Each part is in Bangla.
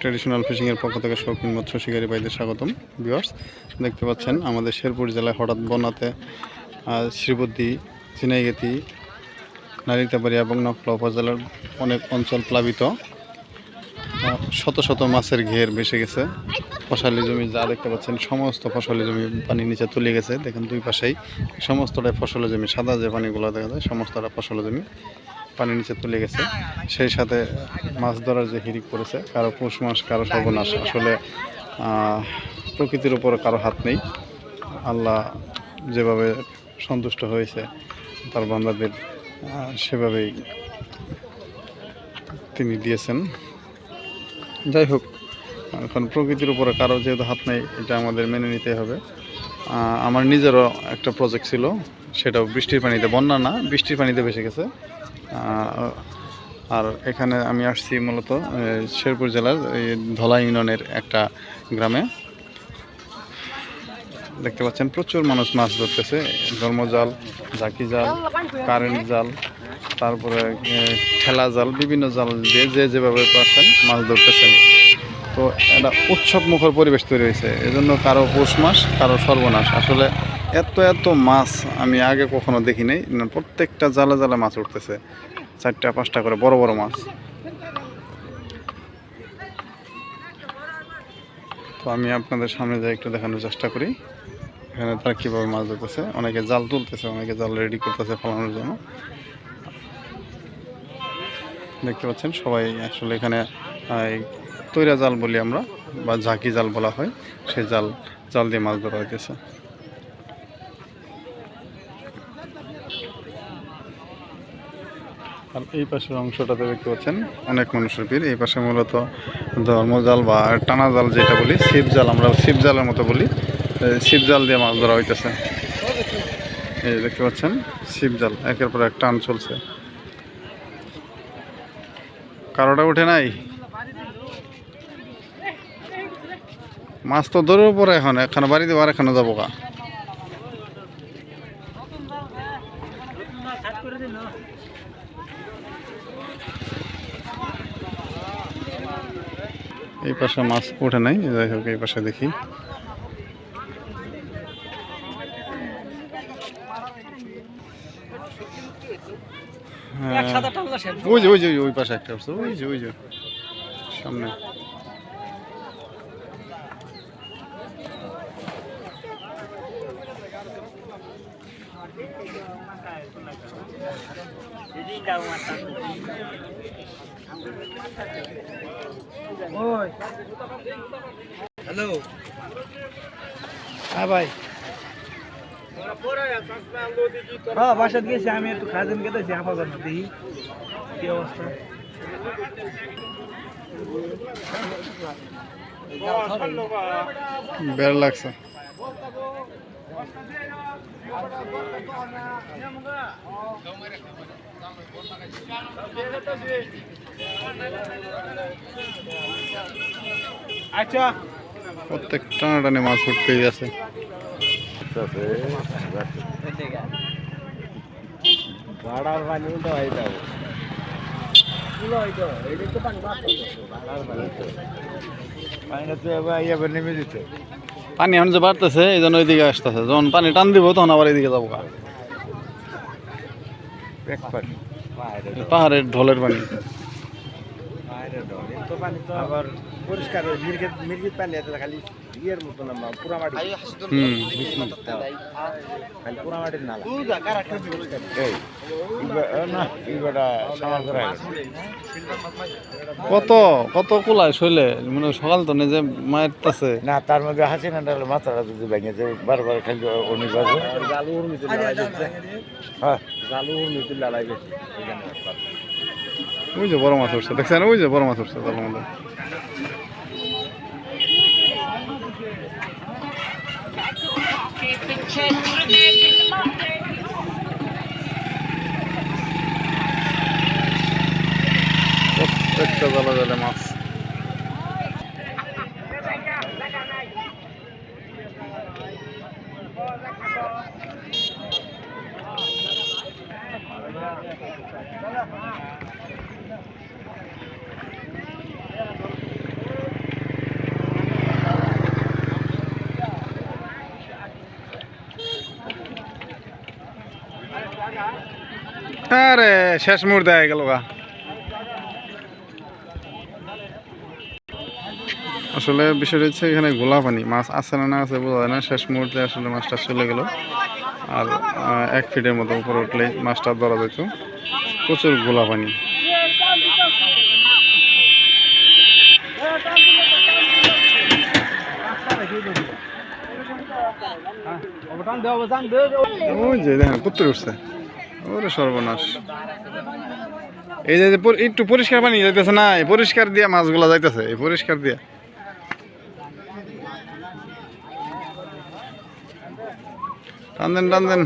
ট্র্যাডিশনাল ফিশিংয়ের পক্ষ থেকে শৌখিন মৎস্য শিকারী ভাইদের স্বাগতম ভিউয়ার্স দেখতে পাচ্ছেন আমাদের শেরপুর জেলায় হঠাৎ বন্যাতে শ্রীবদ্দি চিনাইগাতি নারিতাবাড়ি এবং নকলা উপজেলার অনেক অঞ্চল প্লাবিত। শত শত মাছের ঘের ভেসে গেছে। ফসলি জমি যা দেখতে পাচ্ছেন, সমস্ত ফসলি জমি পানি নিচে তুলে গেছে। দেখেন দুই পাশেই সমস্তটাই ফসলি জমি, সাদা যে পানিগুলো দেখা যায়, সমস্তটা ফসলি জমি। পানি নিচে তুলে গেছে। সেই সাথে মাছ ধরার যে হিরিক পড়েছে, কারও পৌষ মাস, কারও সর্বনাশ। আসলে প্রকৃতির উপর কারও হাত নেই। আল্লাহ যেভাবে সন্তুষ্ট হয়েছে, তার বান্দাদের সেভাবেই তিনি দিয়েছেন। যাই হোক, এখন প্রকৃতির উপরে কারও যেহেতু হাত নেই, এটা আমাদের মেনে নিতে হবে। আমার নিজেরও একটা প্রজেক্ট ছিল। সেটাও বৃষ্টির পানিতে, বন্যা না, বৃষ্টির পানিতে ভেসে গেছে। আর এখানে আমি আসছি মূলত শেরপুর জেলার ধলা ইউনিয়নের একটা গ্রামে। দেখতে পাচ্ছেন, প্রচুর মানুষ মাছ ধরতেছে ধর্মজাল জাকি জাল, কারেন্ট জাল, তারপরে ঠেলা জাল, বিভিন্ন জাল দিয়ে যে যেভাবে পারছেন মাছ ধরতেছেন। তো একটা উৎসব মুখর পরিবেশ তৈরি হয়েছে, এজন্য কারও পৌষ মাস, কারও সর্বনাশ। আসলে এত এত মাছ আমি আগে কখনো দেখি নাই। প্রত্যেকটা জালে জালে মাছ উঠতেছে। চারটা, পাঁচটা করে বড় বড় মাছ। তো আমি আপনাদের সামনে যাই, একটু দেখানোর চেষ্টা করি। এখানে তারা কীভাবে মাছ ধরতেছে? অনেকে জাল তুলতেছে, অনেকে জাল রেডি করতেছে ফলানোর জন্য। দেখতে পাচ্ছেন, সবাই আসলে এখানে তৈরা জাল বলি আমরা, বা ঝাঁকি জাল বলা হয়। সেই জাল জাল দিয়ে মাছ ধরা হইতেছে। আর এই পাশের অংশটাতে দেখতে পাচ্ছেন অনেক মানুষের ভিড়। এই পাশে মূলত ধর্মজাল বা টানা জাল যেটা বলি ছিপ জাল আমরা ছিপ জালের মতো বলি। ছিপ জাল দিয়ে মাছ ধরা হইতেছে। এই দেখতে পাচ্ছেন ছিপ জাল একের পর এক টান চলছে। কারোটা উঠে নাই? মাছ তো ধরেও পরে এখন, এখানে বাড়িতে আর এখানে যাব গা। এই পাশে মাছ ওঠে নাই যাই হোক এই পাশে দেখি হ্যাঁ। ওই যে ওই যে ওই পাশে একটা উঠছে ওই যে ওই যে সামনে হ্যালো হ্যাঁ ভাই। হ্যাঁ বাসাত গেছি আমি একটু খাদিন কেটেছি আপাতত দেখি কি অবস্থা। বের লাগছে। আচ্ছা। প্রত্যেক টানা টানে মাছ উঠতেই আছে। ভাড়ার পানি উল্টো হয়ে যাবে পানিটা তো এবার এবার নেমে দিতে। পানি এখন যে বাড়তেছে এই জন্য ওইদিকে আসতেছে। যখন পানি টান দিব তখন আবার এইদিকে যাব পাহাড়ের ঢলের পানি। আবার পরিষ্কার মির্গিত পানি খালি। ইয়ের মতো না হুম নালা। কত কত কুলায় শৈলে? মানে সকাল তো নিজে মায়ের তাছে না তার মধ্যে হাসি না ডালে মাথাটা যদি ভেঙেছে বারবার খালি অনি বাজে জালু হ্যাঁ। জালু গেছে। ওই যে বড় মাছ উঠছে দেখছেন? ওই যে বড় মাছ উঠছে তার মধ্যে। প্রত্যেকটা জলে জলে মাছ। আরে শেষ মুহূর্তে হয়ে গেল গা। আসলে বিষয়টা হচ্ছে এখানে গোলা পানি মাছ আছে না না আছে বোঝা যায় না শেষ মুহূর্তে আসলে মাছটা চলে গেল। আর এক ফিটের মতো উপরে উঠলে মাছটা ধরা যেত। প্রচুর গোলা পানি দে ওই যে দেখেন পুত্র উঠছে। ওরে সর্বনাশ। এই যে একটু পরিষ্কার পানি যাইতেছে না, এই পরিষ্কার দিয়া মাছগুলা যাইতেছে, এই পরিষ্কার দিয়া। টান দেন টান দেন।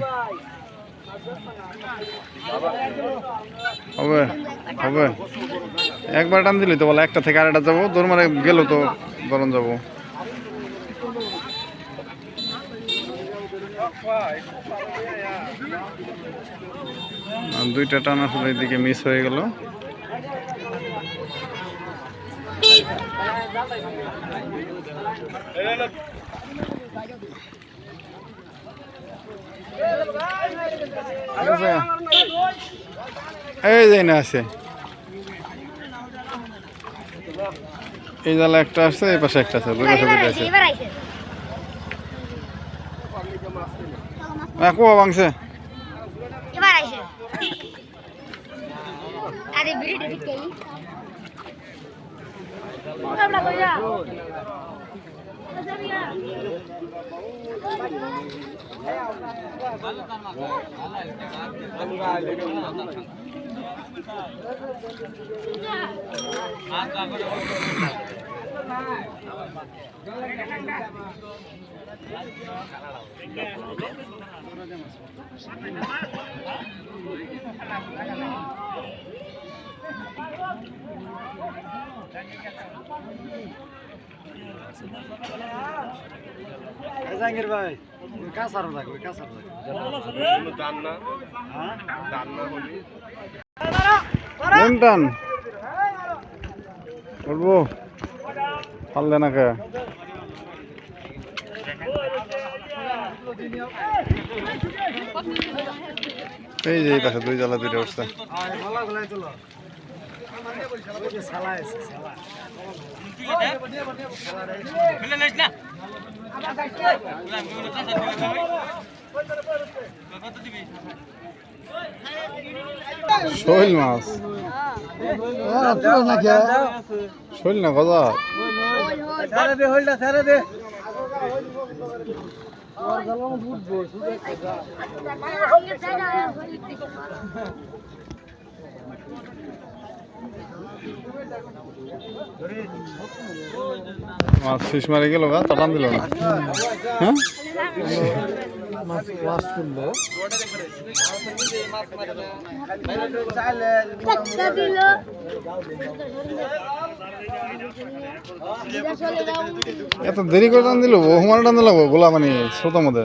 হবে হবে। একবার টান দিলি তো বলে, একটা থেকে আরেকটা যাব দৌড় মারে গেল তো দরন যাব। দুইটা টান আসলে এদিকে মিস হয়ে গেল। এই যে না আছে। এই জালে একটা আছে এই পাশে একটা আছে দুই পাশে আছে। কুয়া ভাঙছে। అది బ్రీడ్ ఇదికేయి కబలా కొయ్యా కన్నడ জাহাঙ্গীর ভাই কাঁচার থাকবে টান উঠবো পারলে না কে এই যে এই পাশে দুই জ্বালা দুইটা উঠছে। শৈল মাছ। শৈল না গজা? সারা দে হলটা সারা দে মাছ ফিস মারি গেল গা টাটান দিল না। হ্যাঁ? দিল চলে যাও এত দেরি করে টান দিল, বহু মানে টান দিল গোলা মানে ছোট মধ্যে।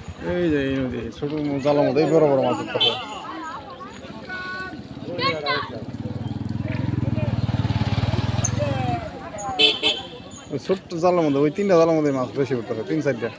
এই যে, এই নদী ছোট জালের মধ্যে বড় বড় মাছ উঠতেছে হয়। ছোট্ট জালের মধ্যে, ওই তিনটা জালের মধ্যে মাছ বেশি উঠতেছে তিন চারটা।